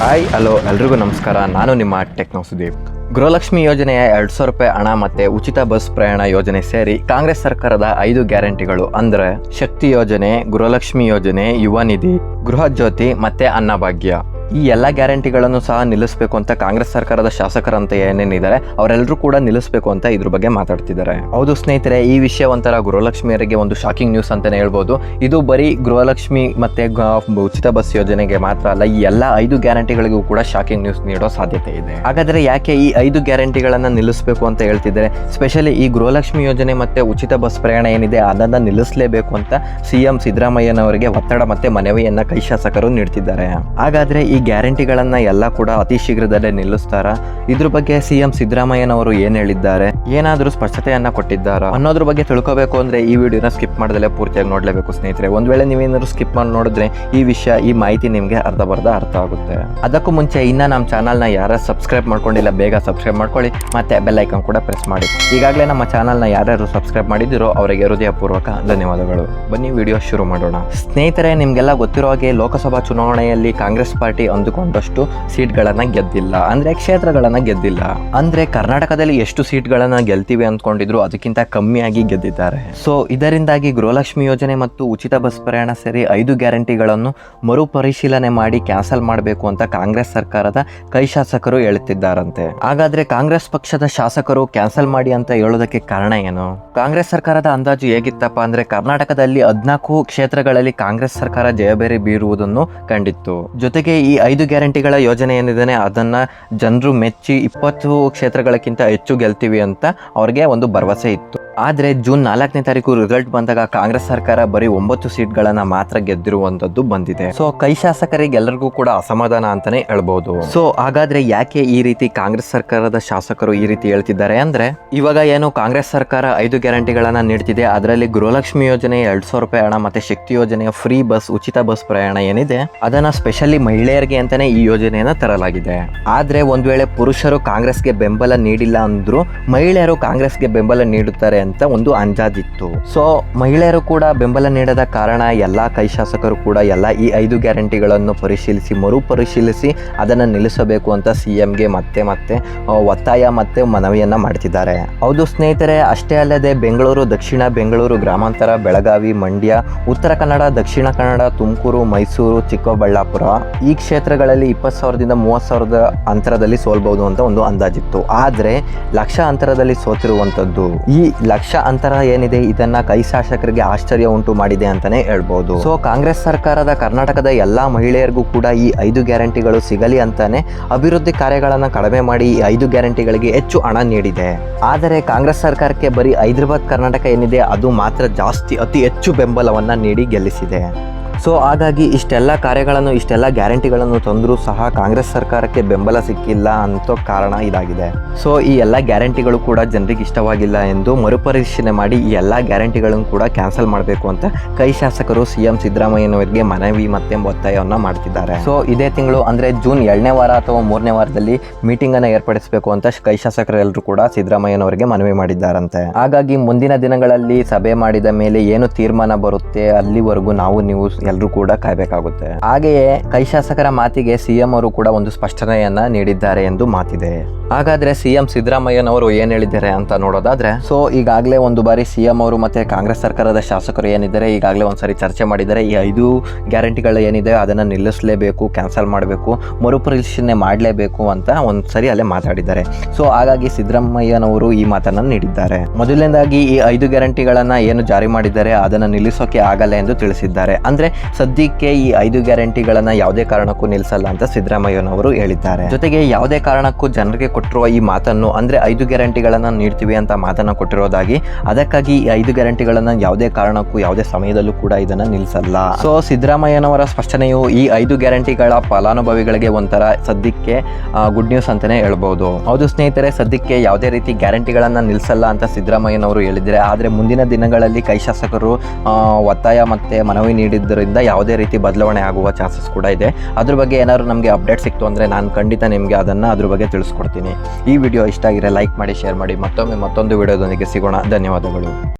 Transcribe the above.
Hi hello ಎಲ್ರಿಗೂ ನಮಸ್ಕಾರ. ನಾನು ನಿಮ್ಮ ಟೆಕ್ನೋ ಸುದೀಪ್ ಗೃಹಲಕ್ಷ್ಮಿ ಯೋಜನೆಯ ಎರಡು ಸಾವಿರ ರೂಪಾಯಿ ಹಣ ಮತ್ತೆ ಉಚಿತ ಬಸ್ ಪ್ರಯಾಣ ಯೋಜನೆ ಸೇರಿ ಕಾಂಗ್ರೆಸ್ ಸರ್ಕಾರದ ಐದು ಗ್ಯಾರಂಟಿಗಳು. ಅಂದ್ರೆ ಶಕ್ತಿ ಯೋಜನೆ, ಗೃಹಲಕ್ಷ್ಮಿ ಯೋಜನೆ, ಯುವ ನಿಧಿ, ಗೃಹ ಜ್ಯೋತಿ ಮತ್ತೆ ಅನ್ನಭಾಗ್ಯ ಈ ಎಲ್ಲ ಗ್ಯಾರಂಟಿಗಳನ್ನು ಸಹ ನಿಲ್ಲಿಸಬೇಕು ಅಂತ ಕಾಂಗ್ರೆಸ್ ಸರ್ಕಾರದ ಶಾಸಕರಂತ ಏನೇನಿದ್ದಾರೆ, ಅವರೆಲ್ಲರೂ ಕೂಡ ನಿಲ್ಲಿಸಬೇಕು ಅಂತ ಇದ್ರ ಬಗ್ಗೆ ಮಾತಾಡ್ತಿದ್ದಾರೆ. ಹೌದು ಸ್ನೇಹಿತರೆ, ಈ ವಿಷಯ ಒಂಥರ ಗೃಹಲಕ್ಷ್ಮಿಯರಿಗೆ ಒಂದು ಶಾಕಿಂಗ್ ನ್ಯೂಸ್ ಅಂತಾನೆ ಹೇಳ್ಬೋದು. ಇದು ಬರೀ ಗೃಹಲಕ್ಷ್ಮಿ ಮತ್ತೆ ಉಚಿತ ಬಸ್ ಯೋಜನೆಗೆ ಮಾತ್ರ ಅಲ್ಲ, ಈ ಎಲ್ಲ ಐದು ಗ್ಯಾರಂಟಿಗಳಿಗೂ ಕೂಡ ಶಾಕಿಂಗ್ ನ್ಯೂಸ್ ನೀಡೋ ಸಾಧ್ಯತೆ ಇದೆ. ಹಾಗಾದ್ರೆ ಯಾಕೆ ಈ ಐದು ಗ್ಯಾರಂಟಿಗಳನ್ನು ನಿಲ್ಲಿಸಬೇಕು ಅಂತ ಹೇಳ್ತಿದ್ದಾರೆ? ಸ್ಪೆಷಲಿ ಈ ಗೃಹಲಕ್ಷ್ಮಿ ಯೋಜನೆ ಮತ್ತೆ ಉಚಿತ ಬಸ್ ಪ್ರಯಾಣ ಏನಿದೆ, ಅದನ್ನ ನಿಲ್ಲಿಸಲೇಬೇಕು ಅಂತ ಸಿಎಂ ಸಿದ್ದರಾಮಯ್ಯನವರಿಗೆ ಒತ್ತಡ ಮತ್ತೆ ಮನವಿಯನ್ನ ಕೈ ಶಾಸಕರು ನೀಡ್ತಿದ್ದಾರೆ. ಹಾಗಾದ್ರೆ ಈ ಗ್ಯಾರಂಟಿಗಳನ್ನ ಎಲ್ಲ ಕೂಡ ಅತಿ ಶೀಘ್ರದಲ್ಲೇ ನಿಲ್ಲಿಸ್ತಾರ? ಇದ್ರ ಬಗ್ಗೆ ಸಿಎಂ ಸಿದ್ದರಾಮಯ್ಯನವರು ಏನ್ ಹೇಳಿದ್ದಾರೆ? ಏನಾದರೂ ಸ್ಪಷ್ಟತೆಯನ್ನ ಕೊಟ್ಟಿದ್ದಾರಾ? ಅನ್ನೋದ್ರ ಬಗ್ಗೆ ತಿಳ್ಕೋಬೇಕು ಅಂದ್ರೆ ಈ ವಿಡಿಯೋನ ಸ್ಕಿಪ್ ಮಾಡದಲ್ಲೇ ಪೂರ್ತಿಯಾಗಿ ನೋಡ್ಲೇಬೇಕು ಸ್ನೇಹಿತರೆ. ಒಂದ್ ವೇಳೆ ನೀವೇನಾದ್ರು ಸ್ಕಿಪ್ ಮಾಡಿ ನೋಡಿದ್ರೆ ಈ ವಿಷಯ, ಈ ಮಾಹಿತಿ ನಿಮ್ಗೆ ಅರ್ಧ ಬರ್ಧ ಅರ್ಥ ಆಗುತ್ತೆ. ಅದಕ್ಕೂ ಮುಂಚೆ ಇನ್ನ ನಮ್ಮ ನ ಯಾರು ಸಬ್ಸ್ಕ್ರೈಬ್ ಮಾಡ್ಕೊಂಡಿಲ್ಲ, ಬೇಗ ಸಬ್ಸ್ಕ್ರೈಬ್ ಮಾಡ್ಕೊಳ್ಳಿ. ಮತ್ತೆ ಬೆಲ್ ಐಕಾನ್ ಕೂಡ ಪ್ರೆಸ್ ಮಾಡಿ. ಈಗಾಗಲೇ ನಮ್ಮ ಚಾನಲ್ನ ಯಾರ್ಯಾರು ಸಬ್ಸ್ಕ್ರೈಬ್ ಮಾಡಿದಿರೋ ಅವರಿಗೆ ಹೃದಯಪೂರ್ವಕ ಧನ್ಯವಾದಗಳು. ಬನ್ನಿ ವಿಡಿಯೋ ಶುರು ಮಾಡೋಣ. ಸ್ನೇಹಿತರೆ, ನಿಮ್ಗೆಲ್ಲ ಗೊತ್ತಿರೋ ಹಾಗೆ ಲೋಕಸಭಾ ಚುನಾವಣೆಯಲ್ಲಿ ಕಾಂಗ್ರೆಸ್ ಪಾರ್ಟಿ ಅಂದುಕೊಂಡಷ್ಟು ಸೀಟ್ಗಳನ್ನು ಗೆದ್ದಿಲ್ಲ. ಅಂದ್ರೆ ಕ್ಷೇತ್ರಗಳನ್ನ ಗೆದ್ದಿಲ್ಲ. ಅಂದ್ರೆ ಕರ್ನಾಟಕದಲ್ಲಿ ಎಷ್ಟು ಸೀಟ್ಗಳನ್ನು ಗೆಲ್ತೀವಿ ಅಂದ್ಕೊಂಡಿದ್ರು ಅದಕ್ಕಿಂತ ಕಮ್ಮಿಯಾಗಿ ಗೆದ್ದಿದ್ದಾರೆ. ಸೊ ಇದರಿಂದಾಗಿ ಗೃಹಲಕ್ಷ್ಮಿ ಯೋಜನೆ ಮತ್ತು ಉಚಿತ ಬಸ್ ಪ್ರಯಾಣ ಸೇರಿ ಐದು ಗ್ಯಾರಂಟಿಗಳನ್ನು ಮರುಪರಿಶೀಲನೆ ಮಾಡಿ ಕ್ಯಾನ್ಸಲ್ ಮಾಡಬೇಕು ಅಂತ ಕಾಂಗ್ರೆಸ್ ಸರ್ಕಾರದ ಕೈ ಶಾಸಕರು ಹೇಳುತ್ತಿದ್ದಾರಂತೆ ಹಾಗಾದ್ರೆ ಕಾಂಗ್ರೆಸ್ ಪಕ್ಷದ ಶಾಸಕರು ಕ್ಯಾನ್ಸಲ್ ಮಾಡಿ ಅಂತ ಹೇಳೋದಕ್ಕೆ ಕಾರಣ ಏನು? ಕಾಂಗ್ರೆಸ್ ಸರ್ಕಾರದ ಅಂದಾಜು ಹೇಗಿತ್ತಪ್ಪ ಅಂದ್ರೆ ಕರ್ನಾಟಕದಲ್ಲಿ ಹದಿನಾಲ್ಕು ಕ್ಷೇತ್ರಗಳಲ್ಲಿ ಕಾಂಗ್ರೆಸ್ ಸರ್ಕಾರ ಜಯಬೇರಿ ಬೀರುವುದನ್ನು ಕಂಡಿತ್ತು. ಜೊತೆಗೆ ಈ ಐದು ಗ್ಯಾರಂಟಿಗಳ ಯೋಜನೆ ಏನಿದೆ ಅದನ್ನ ಜನರು ಮೆಚ್ಚಿ ಇಪ್ಪತ್ತು ಕ್ಷೇತ್ರಗಳಕ್ಕಿಂತ ಹೆಚ್ಚು ಗೆಲ್ತೀವಿ ಅಂತ ಅವ್ರಿಗೆ ಒಂದು ಭರವಸೆ ಇತ್ತು. ಆದ್ರೆ ಜೂನ್ ನಾಲ್ಕನೇ ತಾರೀಕು ರಿಸಲ್ಟ್ ಬಂದಾಗ ಕಾಂಗ್ರೆಸ್ ಸರ್ಕಾರ ಬರೀ ಒಂಬತ್ತು ಸೀಟ್ಗಳನ್ನು ಮಾತ್ರ ಗೆದ್ದಿರುವಂತದ್ದು ಬಂದಿದೆ. ಸೊ ಕೈ ಶಾಸಕರಿಗೆ ಎಲ್ಲರಿಗೂ ಕೂಡ ಅಸಮಾಧಾನ ಅಂತಾನೆ ಹೇಳ್ಬಹುದು ಸೊ ಹಾಗಾದ್ರೆ ಯಾಕೆ ಈ ರೀತಿ ಕಾಂಗ್ರೆಸ್ ಸರ್ಕಾರದ ಶಾಸಕರು ಈ ರೀತಿ ಹೇಳ್ತಿದ್ದಾರೆ ಅಂದ್ರೆ, ಇವಾಗ ಏನು ಕಾಂಗ್ರೆಸ್ ಸರ್ಕಾರ ಐದು ಗ್ಯಾರಂಟಿಗಳನ್ನ ನೀಡ್ತಿದೆ, ಅದರಲ್ಲಿ ಗೃಹಲಕ್ಷ್ಮಿ ಯೋಜನೆ ಎರಡ್ ಸಾವಿರ ರೂಪಾಯಿ ಹಣ ಮತ್ತೆ ಶಕ್ತಿ ಯೋಜನೆಯ ಫ್ರೀ ಬಸ್ ಉಚಿತ ಬಸ್ ಪ್ರಯಾಣ ಏನಿದೆ, ಅದನ್ನ ಸ್ಪೆಷಲಿ ಮಹಿಳೆಯರಿಗೆ ಅಂತಾನೆ ಈ ಯೋಜನೆಯನ್ನ ತರಲಾಗಿದೆ. ಆದರೆ ಒಂದ್ ವೇಳೆ ಪುರುಷರು ಕಾಂಗ್ರೆಸ್ಗೆ ಬೆಂಬಲ ನೀಡಿಲ್ಲ ಅಂದ್ರು ಮಹಿಳೆಯರು ಕಾಂಗ್ರೆಸ್ಗೆ ಬೆಂಬಲ ನೀಡುತ್ತಾರೆ ಅಂತ ಒಂದು ಅಂಜಾದಿತ್ತು. ಸೊ ಮಹಿಳೆಯರು ಕೂಡ ಬೆಂಬಲ ನೀಡದ ಕಾರಣ ಎಲ್ಲಾ ಕೈ ಶಾಸಕರು ಕೂಡ ಎಲ್ಲ ಈ ಐದು ಗ್ಯಾರಂಟಿಗಳನ್ನು ಪರಿಶೀಲಿಸಿ, ಮರುಪರಿಶೀಲಿಸಿ ಅದನ್ನ ನಿಲ್ಲಿಸಬೇಕು ಅಂತ ಸಿಎಂಗೆ ಮತ್ತೆ ಮತ್ತೆ ಒತ್ತಾಯ ಮತ್ತೆ ಮನವಿಯನ್ನ ಮಾಡ್ತಿದ್ದಾರೆ. ಹೌದು ಸ್ನೇಹಿತರೆ, ಅಷ್ಟೇ ಅಲ್ಲದೆ ಬೆಂಗಳೂರು, ದಕ್ಷಿಣ ಬೆಂಗಳೂರು ಗ್ರಾಮಾಂತರ, ಬೆಳಗಾವಿ, ಮಂಡ್ಯ, ಉತ್ತರ ಕನ್ನಡ, ದಕ್ಷಿಣ ಕನ್ನಡ, ತುಮಕೂರು, ಮೈಸೂರು, ಚಿಕ್ಕಬಳ್ಳಾಪುರ ಈ ಕ್ಷೇತ್ರಗಳಲ್ಲಿ ಇಪ್ಪತ್ತು ಸಾವಿರದಿಂದ ಮೂವತ್ತು ಸಾವಿರದ ಅಂತರದಲ್ಲಿ ಸೋಲ್ಬಹುದು ಅಂತ ಒಂದು ಅಂದಾಜಿತ್ತು. ಆದರೆ ಲಕ್ಷ ಅಂತರದಲ್ಲಿ ಸೋತಿರುವಂಥದ್ದು ಈ ಲಕ್ಷ ಅಂತರ ಏನಿದೆ ಇದನ್ನ ಕೈ ಶಾಸಕರಿಗೆ ಆಶ್ಚರ್ಯ ಉಂಟು ಮಾಡಿದೆ ಅಂತಾನೆ ಹೇಳ್ಬೋದು. ಸೊ ಕಾಂಗ್ರೆಸ್ ಸರ್ಕಾರದ ಕರ್ನಾಟಕದ ಎಲ್ಲಾ ಮಹಿಳೆಯರಿಗೂ ಕೂಡ ಈ ಐದು ಗ್ಯಾರಂಟಿಗಳು ಸಿಗಲಿ ಅಂತಾನೆ ಅಭಿವೃದ್ಧಿ ಕಾರ್ಯಗಳನ್ನು ಕಡಿಮೆ ಮಾಡಿ ಈ ಐದು ಗ್ಯಾರಂಟಿಗಳಿಗೆ ಹೆಚ್ಚು ಹಣ ನೀಡಿದೆ. ಆದರೆ ಕಾಂಗ್ರೆಸ್ ಸರ್ಕಾರಕ್ಕೆ ಬರೀ ಹೈದರಾಬಾದ್ ಕರ್ನಾಟಕ ಏನಿದೆ ಅದು ಮಾತ್ರ ಜಾಸ್ತಿ, ಅತಿ ಹೆಚ್ಚು ಬೆಂಬಲವನ್ನ ನೀಡಿ ಗೆಲ್ಲಿಸಿದೆ. ಸೊ ಹಾಗಾಗಿ ಇಷ್ಟೆಲ್ಲ ಕಾರ್ಯಗಳನ್ನು, ಇಷ್ಟೆಲ್ಲ ಗ್ಯಾರಂಟಿಗಳನ್ನು ತಂದರೂ ಸಹ ಕಾಂಗ್ರೆಸ್ ಸರ್ಕಾರಕ್ಕೆ ಬೆಂಬಲ ಸಿಕ್ಕಿಲ್ಲ ಅಂತ ಕಾರಣ ಇದಾಗಿದೆ. ಸೊ ಈ ಎಲ್ಲ ಗ್ಯಾರಂಟಿಗಳು ಕೂಡ ಜನರಿಗೆ ಇಷ್ಟವಾಗಿಲ್ಲ ಎಂದು ಮರುಪರಿಶೀಲನೆ ಮಾಡಿ ಈ ಎಲ್ಲ ಗ್ಯಾರಂಟಿಗಳನ್ನು ಕೂಡ ಕ್ಯಾನ್ಸಲ್ ಮಾಡಬೇಕು ಅಂತ ಕೈ ಶಾಸಕರು ಸಿ ಎಂ ಸಿದ್ದರಾಮಯ್ಯನವರಿಗೆ ಮನವಿ ಮತ್ತೆ ಒತ್ತಾಯವನ್ನು ಮಾಡ್ತಿದ್ದಾರೆ. ಸೊ ಇದೇ ತಿಂಗಳು ಅಂದರೆ ಜೂನ್ ಎರಡನೇ ವಾರ ಅಥವಾ ಮೂರನೇ ವಾರದಲ್ಲಿ ಮೀಟಿಂಗ್ ಅನ್ನ ಏರ್ಪಡಿಸಬೇಕು ಅಂತ ಕೈ ಶಾಸಕರೆಲ್ಲರೂ ಕೂಡ ಸಿದ್ದರಾಮಯ್ಯನವರಿಗೆ ಮನವಿ ಮಾಡಿದ್ದಾರಂತೆ. ಹಾಗಾಗಿ ಮುಂದಿನ ದಿನಗಳಲ್ಲಿ ಸಭೆ ಮಾಡಿದ ಮೇಲೆ ಏನು ತೀರ್ಮಾನ ಬರುತ್ತೆ ಅಲ್ಲಿವರೆಗೂ ನಾವು ನೀವು ಎಲ್ಲರೂ ಕೂಡ ಕಾಯ್ಬೇಕಾಗುತ್ತೆ. ಹಾಗೆಯೇ ಕೈ ಶಾಸಕರ ಮಾತಿಗೆ ಸಿಎಂ ಅವರು ಕೂಡ ಒಂದು ಸ್ಪಷ್ಟನೆಯನ್ನ ನೀಡಿದ್ದಾರೆ ಎಂದು ಮಾತಿದೆ. ಹಾಗಾದ್ರೆ ಸಿಎಂ ಸಿದ್ದರಾಮಯ್ಯನವರು ಏನ್ ಹೇಳಿದ್ದಾರೆ ಅಂತ ನೋಡೋದಾದ್ರೆ, ಸೊ ಈಗಾಗಲೇ ಒಂದು ಬಾರಿ ಸಿಎಂ ಅವರು ಮತ್ತೆ ಕಾಂಗ್ರೆಸ್ ಸರ್ಕಾರದ ಶಾಸಕರು ಏನಿದ್ದಾರೆ, ಈಗಾಗಲೇ ಒಂದ್ಸರಿ ಚರ್ಚೆ ಮಾಡಿದ್ದಾರೆ ಈ ಐದು ಗ್ಯಾರಂಟಿಗಳು ಏನಿದೆ ಅದನ್ನ ನಿಲ್ಲಿಸಲೇಬೇಕು, ಕ್ಯಾನ್ಸಲ್ ಮಾಡಬೇಕು, ಮರುಪರಿಶೀಲನೆ ಮಾಡಲೇಬೇಕು ಅಂತ ಒಂದ್ಸರಿ ಅಲ್ಲೇ ಮಾತಾಡಿದ್ದಾರೆ. ಸೊ ಹಾಗಾಗಿ ಸಿದ್ದರಾಮಯ್ಯನವರು ಈ ಮಾತನ್ನ ನೀಡಿದ್ದಾರೆ. ಮೊದಲನೇದಾಗಿ ಈ ಐದು ಗ್ಯಾರಂಟಿಗಳನ್ನ ಏನು ಜಾರಿ ಮಾಡಿದ್ದಾರೆ ಅದನ್ನ ನಿಲ್ಲಿಸೋಕೆ ಆಗಲ್ಲ ಎಂದು ತಿಳಿಸಿದ್ದಾರೆ. ಅಂದ್ರೆ ಸದ್ಯಕ್ಕೆ ಈ ಐದು ಗ್ಯಾರಂಟಿಗಳನ್ನ ಯಾವುದೇ ಕಾರಣಕ್ಕೂ ನಿಲ್ಲಿಸಲ್ಲ ಅಂತ ಸಿದ್ದರಾಮಯ್ಯನವರು ಹೇಳಿದ್ದಾರೆ. ಜೊತೆಗೆ ಯಾವುದೇ ಕಾರಣಕ್ಕೂ ಜನರಿಗೆ ಕೊಟ್ಟಿರುವ ಈ ಮಾತನ್ನು, ಅಂದ್ರೆ ಐದು ಗ್ಯಾರಂಟಿಗಳನ್ನು ನೀಡ್ತೀವಿ ಅಂತ ಮಾತನ್ನ ಕೊಟ್ಟಿರೋದಾಗಿ, ಅದಕ್ಕಾಗಿ ಈ ಐದು ಗ್ಯಾರಂಟಿಗಳನ್ನು ಯಾವುದೇ ಕಾರಣಕ್ಕೂ ಯಾವುದೇ ಸಮಯದಲ್ಲೂ ಕೂಡ ಇದನ್ನ ನಿಲ್ಲಿಸಲ್ಲ ಸೊ ಸಿದ್ದರಾಮಯ್ಯನವರ ಸ್ಪಷ್ಟನೆಯು ಈ ಐದು ಗ್ಯಾರಂಟಿಗಳ ಫಲಾನುಭವಿಗಳಿಗೆ ಒಂಥರ ಸದ್ಯಕ್ಕೆ ಗುಡ್ ನ್ಯೂಸ್ ಅಂತಾನೆ ಹೇಳ್ಬೋದು. ಹೌದು ಸ್ನೇಹಿತರೆ, ಸದ್ಯಕ್ಕೆ ಯಾವುದೇ ರೀತಿ ಗ್ಯಾರಂಟಿಗಳನ್ನ ನಿಲ್ಲಿಸಲ್ಲ ಅಂತ ಸಿದ್ದರಾಮಯ್ಯನವರು ಹೇಳಿದ್ದಾರೆ. ಆದ್ರೆ ಮುಂದಿನ ದಿನಗಳಲ್ಲಿ ಕೈ ಶಾಸಕರು ಒತ್ತಾಯ ಮತ್ತೆ ಮನವಿ ನೀಡಿದ್ದರಿಂದ ಯಾವುದೇ ರೀತಿ ಬದಲಾವಣೆ ಆಗುವ ಚಾನ್ಸಸ್ ಕೂಡ ಇದೆ. ಅದ್ರ ಬಗ್ಗೆ ಏನಾದ್ರು ನಮಗೆ ಅಪ್ಡೇಟ್ ಸಿಕ್ತು ಅಂದರೆ ನಾನು ಖಂಡಿತ ನಿಮಗೆ ಅದನ್ನು ಅದ್ರ ಬಗ್ಗೆ ತಿಳಿಸ್ಕೊಡ್ತೀನಿ. ಈ ವಿಡಿಯೋ ಇಷ್ಟ ಆಗಿದ್ರೆ ಲೈಕ್ ಮಾಡಿ ಶೇರ್ ಮಾಡಿ, ಮತ್ತೊಮ್ಮೆ ಮತ್ತೊಂದು ವಿಡಿಯೋದೊಂದಿಗೆ ಸಿಗೋಣ. ಧನ್ಯವಾದಗಳು.